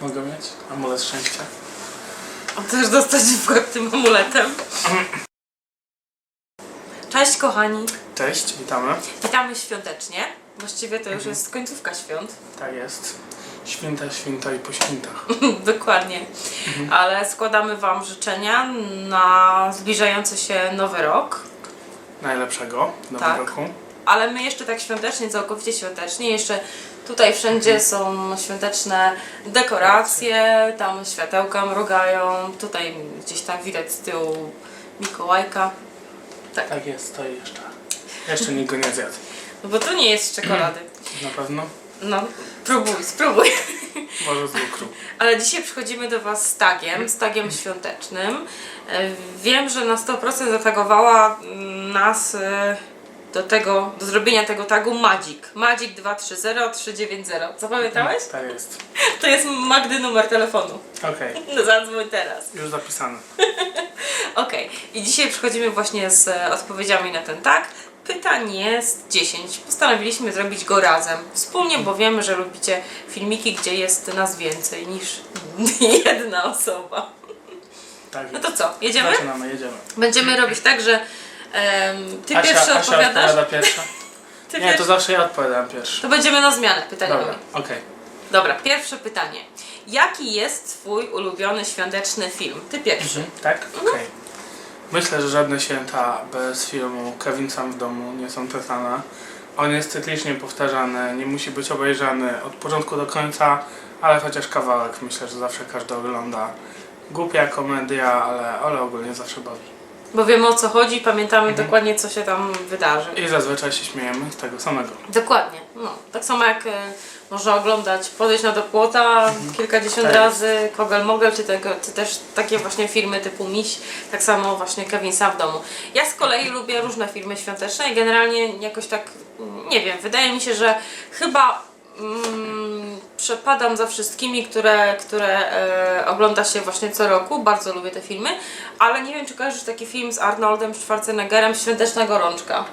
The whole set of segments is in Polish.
Mogę mieć? Amulet szczęścia. Chcesz dostać w łeb tym amuletem? Cześć kochani, Cześć, witamy. witamy świątecznie. Właściwie to już jest końcówka świąt. Tak jest. Święta, święta i po świętach. Dokładnie. Ale składamy Wam życzenia na zbliżający się nowy rok. Najlepszego nowym Tak. roku. Ale my jeszcze tak świątecznie, całkowicie świątecznie, jeszcze tutaj wszędzie są świąteczne dekoracje, tam światełka mrugają, tutaj gdzieś tam widać z tyłu Mikołajka. Tak, Tak jest, stoi jeszcze. Jeszcze nikt go nie zjadł. no bo to nie jest z czekolady. Na pewno. No, próbuj, spróbuj. Może z lukru. Ale dzisiaj przychodzimy do Was z tagiem, z tagiem świątecznym. E, Wiem, że na 100% zatagowała mm, nas e, do tego, do zrobienia tego tagu Magic. Magic 230390. Zapamiętałeś? Tak jest. To jest Magdy numer telefonu. Okej, No zadzwoń teraz. już zapisane. Okej. I dzisiaj przychodzimy właśnie z e, odpowiedziami na ten tag. Pytań jest 10. Postanowiliśmy zrobić go razem. Wspólnie, bo wiemy, że lubicie filmiki, gdzie jest nas więcej niż jedna osoba. Tak No jest. to co, jedziemy? Zaczynamy, jedziemy. Będziemy robić tak, że em, ty Asia, pierwszy Asia odpowiadasz. odpowiada pierwsza. Ty Nie, pierwszy. to zawsze ja odpowiadam pierwszy. To będziemy na zmianę pytaniowe. Dobra, okej. Dobra, pierwsze pytanie. Jaki jest Twój ulubiony świąteczny film? Ty pierwszy. Mhm, Tak? Okej. Myślę, że żadne święta bez filmu Kevin sam w domu nie są te same. On jest cyklicznie powtarzany, nie musi być obejrzany od początku do końca, ale chociaż kawałek myślę, że zawsze każdy ogląda. Głupia komedia, ale, ale ogólnie zawsze bawi. Bo wiemy o co chodzi, pamiętamy Mhm. dokładnie co się tam wydarzy. I zazwyczaj się śmiejemy z tego samego. Dokładnie. No, tak samo jak e, można oglądać Podejść na do płota kilkadziesiąt Tak. razy, Kogel Mogel, czy, tego, czy też takie właśnie filmy typu Miś, tak samo właśnie Kevin sam w domu. Ja z kolei lubię różne filmy świąteczne i generalnie jakoś tak, mm, nie wiem, wydaje mi się, że chyba mm, przepadam za wszystkimi, które, które e, ogląda się właśnie co roku. Bardzo lubię te filmy, ale nie wiem, czy kojarzysz taki film z Arnoldem Schwarzeneggerem Świąteczna Gorączka.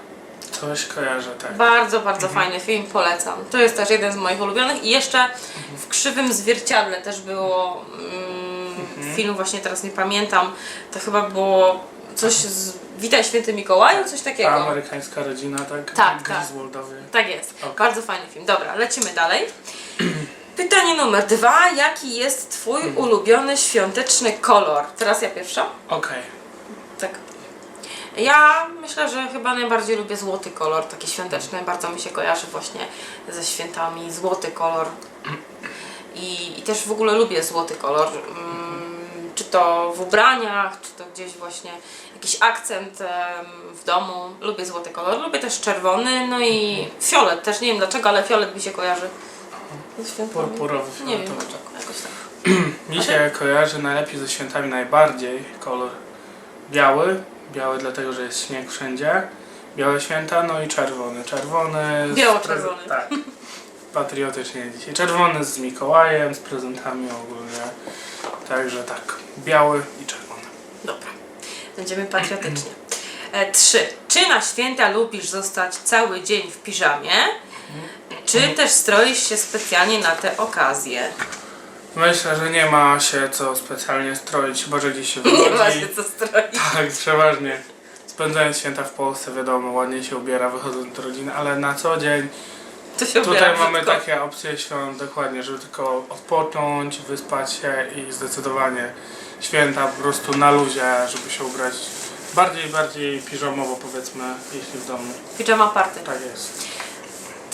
Coś kojarzę, tak. Bardzo, bardzo fajny film, polecam. To jest też jeden z moich ulubionych. I jeszcze w Krzywym Zwierciadle też było mm, film, właśnie teraz nie pamiętam. To chyba było coś z Witaj Święty Mikołaju, coś Ta takiego. amerykańska rodzina, tak? Tak, tak. Tak jest. Okej. Bardzo fajny film. Dobra, lecimy dalej. Pytanie numer dwa. Jaki jest Twój ulubiony świąteczny kolor? Teraz ja pierwsza. Okej. Tak. Ja myślę, że chyba najbardziej lubię złoty kolor, taki świąteczny. Bardzo mi się kojarzy właśnie ze świętami. Złoty kolor. I, i też w ogóle lubię złoty kolor. Mm, czy to w ubraniach, czy to gdzieś właśnie jakiś akcent em, w domu. Lubię złoty kolor. Lubię też czerwony, no i fiolet. Też nie wiem dlaczego, ale fiolet mi się kojarzy. Ze świętami. Purpurowy, Nie wiem fioletowy. jakoś tak. Mi się kojarzy najlepiej ze świętami najbardziej kolor biały. Biały dlatego, że jest śnieg wszędzie. Białe święta, no i czerwony. Czerwony. z Biało-czerwony. Tak. Patriotycznie dzisiaj. Czerwony z Mikołajem, z prezentami ogólnie. Także tak. Biały i czerwony. Dobra, będziemy patriotycznie. E, trzy. Czy na święta lubisz zostać cały dzień w piżamie? Czy też stroisz się specjalnie na te okazje? Myślę, że nie ma się co specjalnie stroić, chyba że gdzieś się Nie ma wychodzi. się co stroić. Tak, przeważnie. Spędzając święta w Polsce, wiadomo, ładnie się ubiera, wychodząc do rodziny, ale na co dzień To się Tutaj ubiera mamy brzydko. takie opcje świąt, dokładnie, żeby tylko odpocząć, wyspać się i zdecydowanie święta po prostu na luzie, żeby się ubrać bardziej, bardziej piżamowo powiedzmy, jeśli w domu. Pijama party. Tak jest.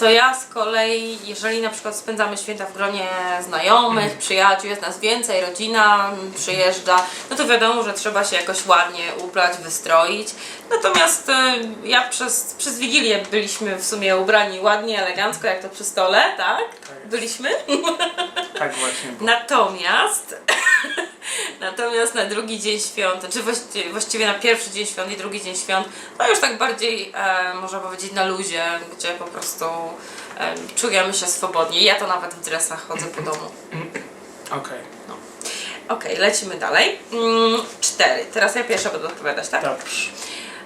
To ja z kolei, jeżeli na przykład spędzamy święta w gronie znajomych, przyjaciół, jest nas więcej, rodzina przyjeżdża, no to wiadomo, że trzeba się jakoś ładnie ubrać, wystroić. Natomiast y, ja przez, przez Wigilię byliśmy w sumie ubrani ładnie, elegancko, jak to przy stole, tak? Tak. Byliśmy. Tak właśnie było. Natomiast natomiast na drugi dzień świąt, czy właściwie, właściwie na pierwszy dzień świąt i drugi dzień świąt, to już tak bardziej e, można powiedzieć na luzie, gdzie po prostu e, czujemy się swobodnie. Ja to nawet w dresach chodzę po domu. Okej, Okej, lecimy dalej. Mm, cztery. Teraz ja pierwsza będę odpowiadać, tak? dobrze.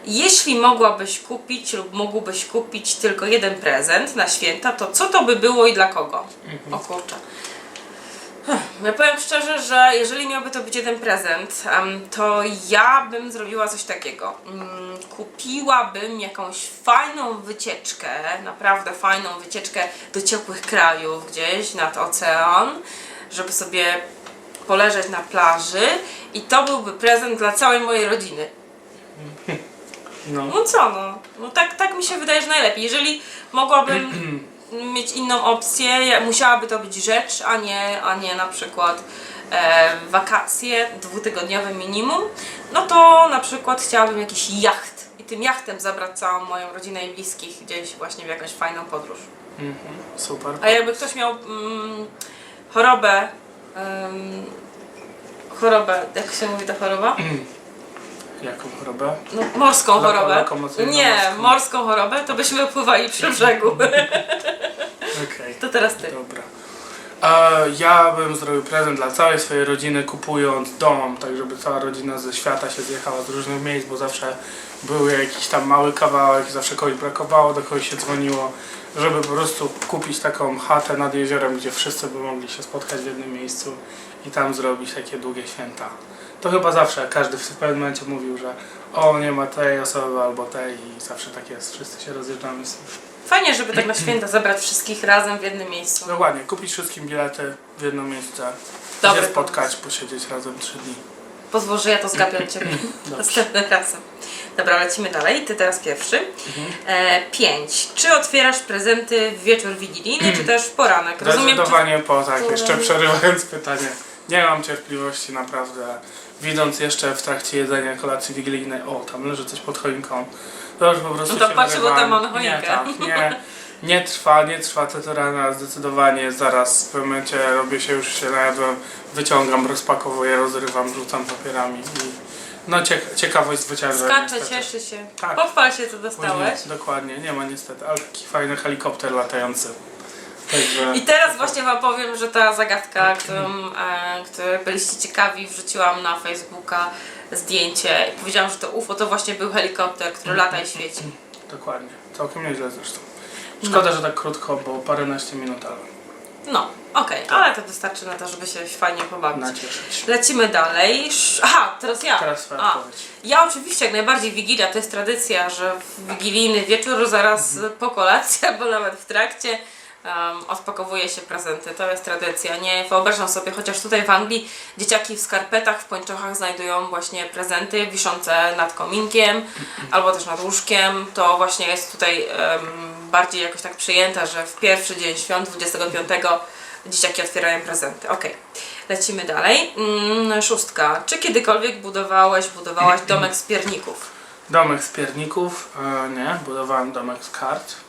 Jeśli mogłabyś kupić lub mógłbyś kupić tylko jeden prezent na święta, to co to by było i dla kogo? O kurczę. Ja powiem szczerze, że jeżeli miałby to być jeden prezent, to ja bym zrobiła coś takiego. Mm, Kupiłabym jakąś fajną wycieczkę, naprawdę fajną wycieczkę do ciepłych krajów gdzieś nad ocean, żeby sobie poleżeć na plaży i to byłby prezent dla całej mojej rodziny. No. No co no, no tak, tak mi się wydaje, że najlepiej. Jeżeli mogłabym mieć inną opcję, musiałaby to być rzecz, a nie, a nie na przykład e, wakacje dwutygodniowe minimum, no to na przykład chciałabym jakiś jacht i tym jachtem zabrać całą moją rodzinę i bliskich gdzieś właśnie w jakąś fajną podróż. Mhm. Super. A jakby ktoś miał mm, chorobę, chorobę, jak się mówi ta choroba? Jaką chorobę? No, morską Loko- chorobę. lokomocyjną Nie, morską. morską chorobę, to byśmy pływali przy brzegu. Okej. to teraz ty. Dobra. Ja bym zrobił prezent dla całej swojej rodziny, kupując dom, tak żeby cała rodzina ze świata się zjechała z różnych miejsc, bo zawsze był jakiś tam mały kawałek, zawsze kogoś brakowało, do kogoś się dzwoniło, żeby po prostu kupić taką chatę nad jeziorem, gdzie wszyscy by mogli się spotkać w jednym miejscu i tam zrobić takie długie święta. To chyba zawsze każdy w pewnym momencie mówił, że o nie ma tej osoby albo tej i zawsze tak jest, wszyscy się rozjeżdżamy Fajnie, żeby tak na święta zebrać wszystkich razem w jednym miejscu. Dokładnie, kupić wszystkim bilety w jedno miejsce, Dobry się spotkać, posiedzieć razem trzy dni. Pozwól, że ja to zgapię od Ciebie następnym razem. Dobra, lecimy dalej. Ty teraz pierwszy. E, pięć. Czy otwierasz prezenty w wieczór wigilijny, czy też w poranek? Rozumiem. Zdecydowanie po tak, jeszcze przerywając pytanie. Nie mam cierpliwości naprawdę. Widząc jeszcze w trakcie jedzenia kolacji wigilijnej, o tam leży coś pod choinką, to już po prostu No to się patrz, bo tam mamy Nie, choinkę. tak, nie, nie trwa, nie trwa to rana, zdecydowanie zaraz w pewnym momencie robię się, już się najadłem, wyciągam, rozpakowuję, rozrywam, rzucam papierami i no cieka ciekawość zwycięża. Skacze, niestety. cieszy się. Tak. Pochwal się, co Później, dostałeś. dokładnie, nie ma niestety, ale taki fajny helikopter latający. Także I teraz właśnie Wam powiem, że ta zagadka, którą, e, której byliście ciekawi, wrzuciłam na Facebooka zdjęcie i powiedziałam, że to UFO to właśnie był helikopter, który lata i świeci. dokładnie, całkiem nieźle zresztą. Szkoda, No. że tak krótko, bo paręnaście minut, ale No, okej, ale to wystarczy na to, żeby się fajnie pobawić. nacieszyć. Lecimy dalej. Sz- Aha, teraz ja. Teraz twoja A, odpowiedź. Ja oczywiście jak najbardziej Wigilia to jest tradycja, że w wigilijny wieczór zaraz po kolacji albo nawet w trakcie um, odpakowuje się prezenty. To jest tradycja. Nie wyobrażam sobie, chociaż tutaj w Anglii dzieciaki w skarpetach, w pończochach znajdują właśnie prezenty wiszące nad kominkiem albo też nad łóżkiem. To właśnie jest tutaj em, bardziej jakoś tak przyjęte, że w pierwszy dzień świąt 25 dzieciaki otwierają prezenty. Okej, lecimy dalej. Mm, szóstka. Czy kiedykolwiek budowałeś, budowałaś domek z pierników? Domek z pierników, e, nie, budowałem domek z kart.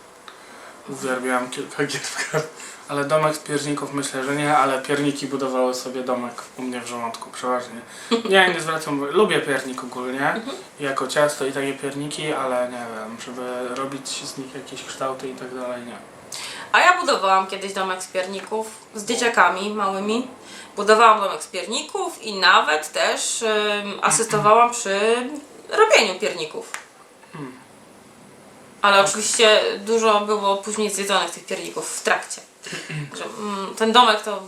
Uwielbiałam kilka gier w kart. Ale domek z pierników myślę, że nie, ale pierniki budowały sobie domek u mnie w żołądku przeważnie. Nie, nie zwracam. Lubię piernik ogólnie, jako ciasto i takie pierniki, ale nie wiem, żeby robić z nich jakieś kształty i tak dalej, nie. A ja budowałam kiedyś domek z pierników z dzieciakami małymi. Budowałam domek z pierników i nawet też ym, asystowałam przy robieniu pierników. Ale oczywiście dużo było później zjedzonych tych pierników w trakcie. Że, mm, ten domek to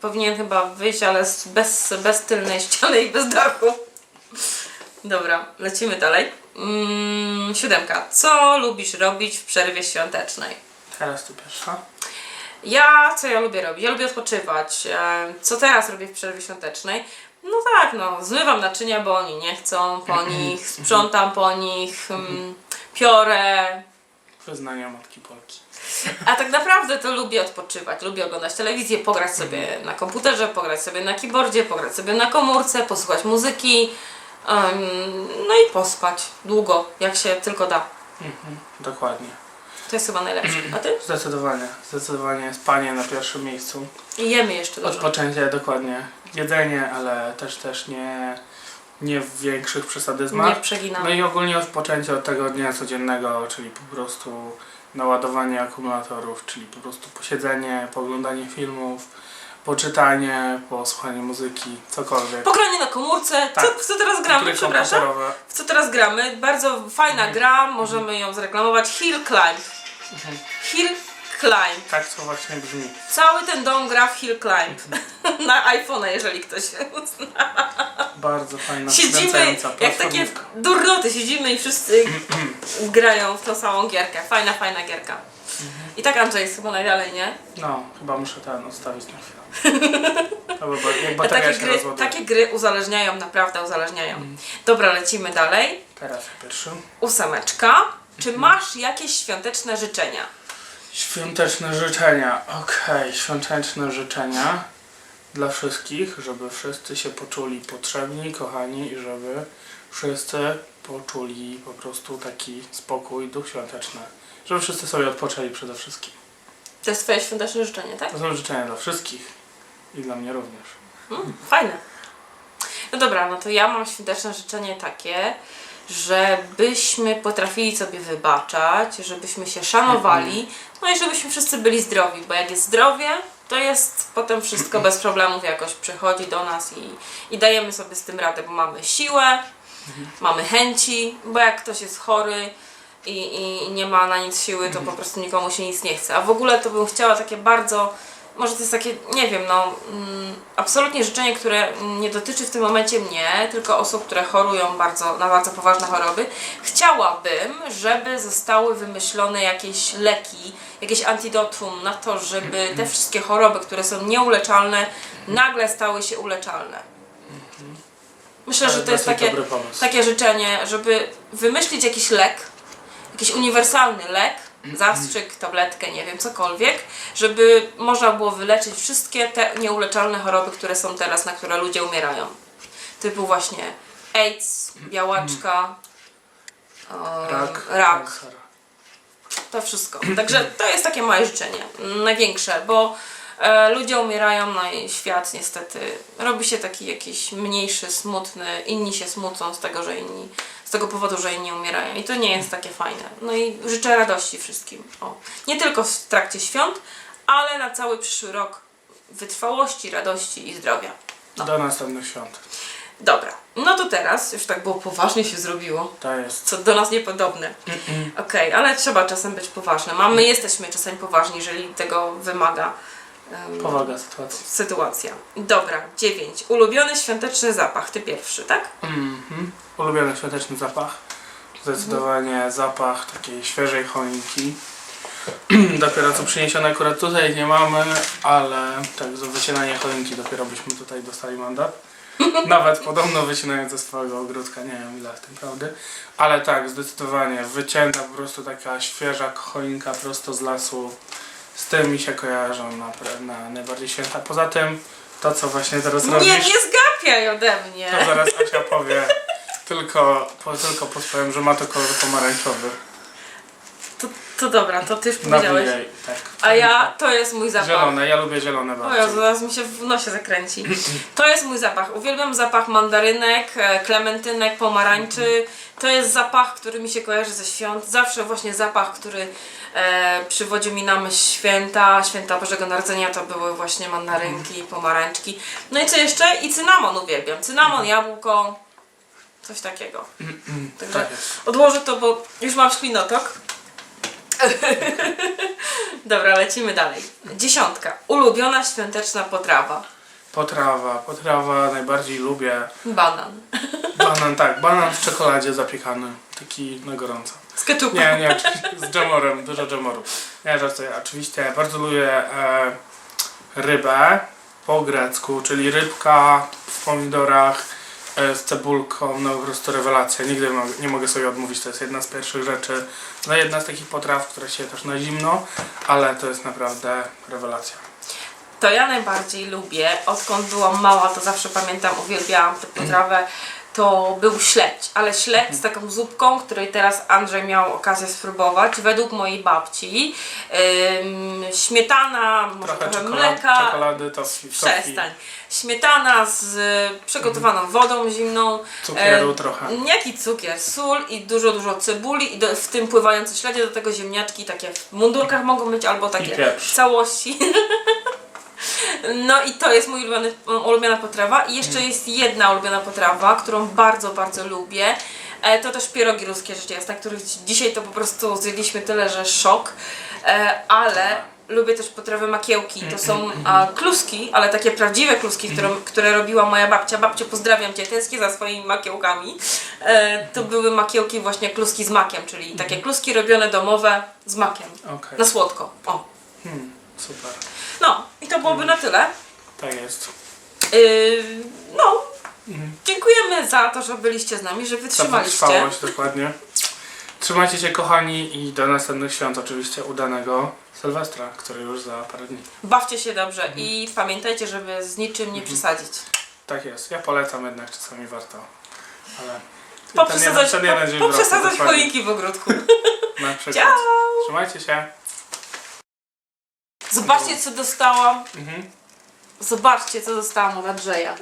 powinien chyba wyjść, ale z- bez, bez tylnej ściany i bez dachu. Dobra, lecimy dalej. Mm, siódemka. Co lubisz robić w przerwie świątecznej? Teraz ty pierwsza. Ja, co ja lubię robić? Ja lubię odpoczywać. E, Co teraz robię w przerwie świątecznej? No tak, no, zmywam naczynia, bo oni nie chcą po nich, sprzątam po nich, mm, piorę. Wyznania Matki Polki. A tak naprawdę to lubię odpoczywać, lubię oglądać telewizję, pograć sobie na komputerze, pograć sobie na keyboardzie, pograć sobie na komórce, posłuchać muzyki, em, no i pospać długo, jak się tylko da. Mhm, dokładnie. To jest chyba najlepsze. A ty? Zdecydowanie, zdecydowanie spanie na pierwszym miejscu. I jemy jeszcze dużo. Odpoczęcie, dokładnie. Jedzenie, ale też też nie, nie w większych przesadyzmach. Nie przeginamy. No i ogólnie odpoczęcie od tego dnia codziennego, czyli po prostu naładowanie akumulatorów, czyli po prostu posiedzenie, poglądanie filmów, poczytanie, posłuchanie muzyki, cokolwiek. Pogranie na komórce. Tak. Co, w co teraz gramy? Gry Przepraszam. W co teraz gramy? Bardzo fajna gra, możemy ją zreklamować. Hill Climb. Mhm. Hill Climb. Tak to właśnie brzmi. Cały ten dom gra w Hill Climb. Na iPhone'a, jeżeli ktoś uzna. Bardzo fajna, Siedzimy wkręcająca jak takie platformówka. durnoty, siedzimy i wszyscy grają w tą samą gierkę. Fajna, fajna gierka. I tak Andrzej jest chyba najdalej, nie? No, chyba muszę ten odstawić na chwilę. By, ba- jak bateria takie się gry, rozładuje. takie gry uzależniają, naprawdę uzależniają. Dobra, lecimy dalej. Teraz pierwszy. Ósemeczka. Czy masz jakieś świąteczne życzenia? Świąteczne życzenia. Okej, świąteczne życzenia dla wszystkich, żeby wszyscy się poczuli potrzebni, kochani i żeby wszyscy poczuli po prostu taki spokój, duch świąteczny. Żeby wszyscy sobie odpoczęli przede wszystkim. To jest twoje świąteczne życzenie, tak? To są życzenia dla wszystkich i dla mnie również. Mm, fajne. No dobra, no to ja mam świąteczne życzenie takie, żebyśmy potrafili sobie wybaczać, żebyśmy się szanowali, no i żebyśmy wszyscy byli zdrowi, bo jak jest zdrowie, to jest potem wszystko bez problemów jakoś przychodzi do nas i, i dajemy sobie z tym radę, bo mamy siłę, mamy chęci, bo jak ktoś jest chory i, i nie ma na nic siły, to po prostu nikomu się nic nie chce. A w ogóle to bym chciała takie bardzo, może to jest takie, nie wiem, no, mm, absolutnie życzenie, które nie dotyczy w tym momencie mnie, tylko osób, które chorują bardzo, na bardzo poważne choroby. Chciałabym, żeby zostały wymyślone jakieś leki, jakieś antidotum na to, żeby te wszystkie choroby, które są nieuleczalne, nagle stały się uleczalne. Myślę, że to jest takie, takie życzenie, żeby wymyślić jakiś lek, jakiś uniwersalny lek, zastrzyk, tabletkę, nie wiem, cokolwiek, żeby można było wyleczyć wszystkie te nieuleczalne choroby, które są teraz, na które ludzie umierają. Typu właśnie AIDS, białaczka, Rak. rak to wszystko. Także to jest takie moje życzenie, największe, bo e, ludzie umierają, no i świat niestety robi się taki jakiś mniejszy, smutny, inni się smucą z tego, że inni, tego powodu, że inni umierają i to nie jest takie fajne. No i życzę radości wszystkim. O. Nie tylko w trakcie świąt, ale na cały przyszły rok wytrwałości, radości i zdrowia. Do następnych świąt. Dobra, no to teraz już tak było poważnie się zrobiło To jest. co do nas niepodobne. Okej, ale trzeba czasem być poważnym. A my jesteśmy czasem poważni, jeżeli tego wymaga Powaga sytuacji. sytuacja. Dobra, dziewięć. Ulubiony świąteczny zapach. Ty pierwszy, tak? Mhm. Ulubiony świąteczny zapach. Zdecydowanie zapach takiej świeżej choinki. dopiero co przyniesione akurat tutaj nie mamy, ale tak za wycinanie choinki dopiero byśmy tutaj dostali mandat. Nawet podobno wycinając ze swojego ogródka, nie wiem ile w tym prawdy. Ale tak, zdecydowanie wycięta po prostu taka świeża choinka prosto z lasu. Z tym mi się kojarzą na, na najbardziej święta. Poza tym to co właśnie teraz robisz. Nie, nie zgapiaj ode To mnie. zaraz Asia powie. Tylko, po, tylko podpowiem, że ma to kolor pomarańczowy. To, to dobra, to ty już powiedziałeś. Nawijaj, tak. A ja, to jest mój zapach. Zielone, ja lubię zielone O. Jezu, zaraz mi się w nosie zakręci. To jest mój zapach. Uwielbiam zapach mandarynek, e, klementynek, pomarańczy. To jest zapach, który mi się kojarzy ze świąt. Zawsze właśnie zapach, który e, przywodzi mi na myśl święta. Święta Bożego Narodzenia to były właśnie mandarynki, pomarańczki. No i co jeszcze? I cynamon uwielbiam. Cynamon, jabłko, coś takiego. Także Tak jest. odłożę to, bo już mam ślinotok. Dobra, lecimy dalej. Dziesiątka. Ulubiona świąteczna potrawa. Potrawa, potrawa najbardziej lubię. Banan. Banan, tak, banan w czekoladzie zapiekany. Taki na gorąco. Z ketchupem. Nie, nie, oczywiście, z dżemorem, dużo dżemoru. Nie, żartuję, oczywiście bardzo lubię e, rybę po grecku, czyli rybka w pomidorach z cebulką, no po prostu rewelacja. Nigdy nie mogę sobie odmówić, to jest jedna z pierwszych rzeczy. No jedna z takich potraw, które się też na zimno, ale to jest naprawdę rewelacja. To ja najbardziej lubię, odkąd byłam mała, to zawsze pamiętam, uwielbiałam tę potrawę. To był śledź, ale śledź z taką zupką, której teraz Andrzej miał okazję spróbować, według mojej babci. Ym, śmietana, może Trochę trochę czekolad, mleka. czekolady, tofi, Przestań. Śmietana z przygotowaną wodą zimną. cukieru E, trochę. Jaki cukier, sól i dużo, dużo cebuli i do, w tym pływające śledzie, do tego ziemniaczki takie w mundurkach mogą być albo takie w całości. No i to jest mój ulubiony, ulubiona potrawa. I jeszcze jest jedna ulubiona potrawa, którą bardzo, bardzo lubię. E, To też pierogi ruskie rzecz jasna, których dzi- dzisiaj to po prostu zjedliśmy tyle, że szok. E, Ale lubię też potrawy makiełki. To są a, kluski, ale takie prawdziwe kluski, które, które robiła moja babcia. Babciu, pozdrawiam Cię, tęsknię za swoimi makiełkami. E, to były makiełki właśnie kluski z makiem, czyli takie kluski robione domowe z makiem. Okej. Na słodko. O. Hmm, super. No, i to byłoby na tyle. Tak jest. Yy, no, Mhm. dziękujemy za to, że byliście z nami, że wytrzymaliście. wytrwałość, dokładnie. Trzymajcie się kochani i do następnych świąt oczywiście udanego Sylwestra, który już za parę dni. Bawcie się dobrze i pamiętajcie, żeby z niczym nie przesadzić. Tak jest. Ja polecam jednak, czasami warto. Ale Poprzesadzać, po, poprzesadzać choinki w ogródku. Na przykład. Ciao! Trzymajcie się. Zobaczcie, co dostałam. Mhm. Zobaczcie, co dostałam od Andrzeja.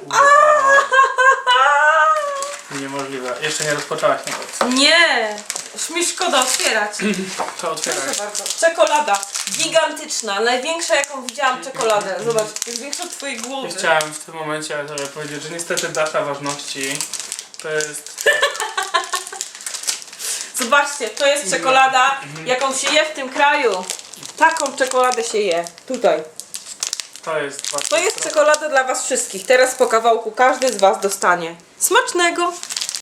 Niemożliwe. Jeszcze nie rozpoczęłaś nawet. Nie! Już mi szkoda otwierać. To otwieraj. Proszę bardzo. Czekolada. Gigantyczna. Największa, jaką widziałam czekoladę. Zobacz, jest większa od twojej głowy. chciałem w tym momencie sobie powiedzieć, że niestety data ważności to jest Zobaczcie, to jest czekolada, jaką się je w tym kraju. Taką czekoladę się je. Tutaj. to jest To jest czekolada dla was wszystkich. Teraz po kawałku każdy z was dostanie. Smacznego!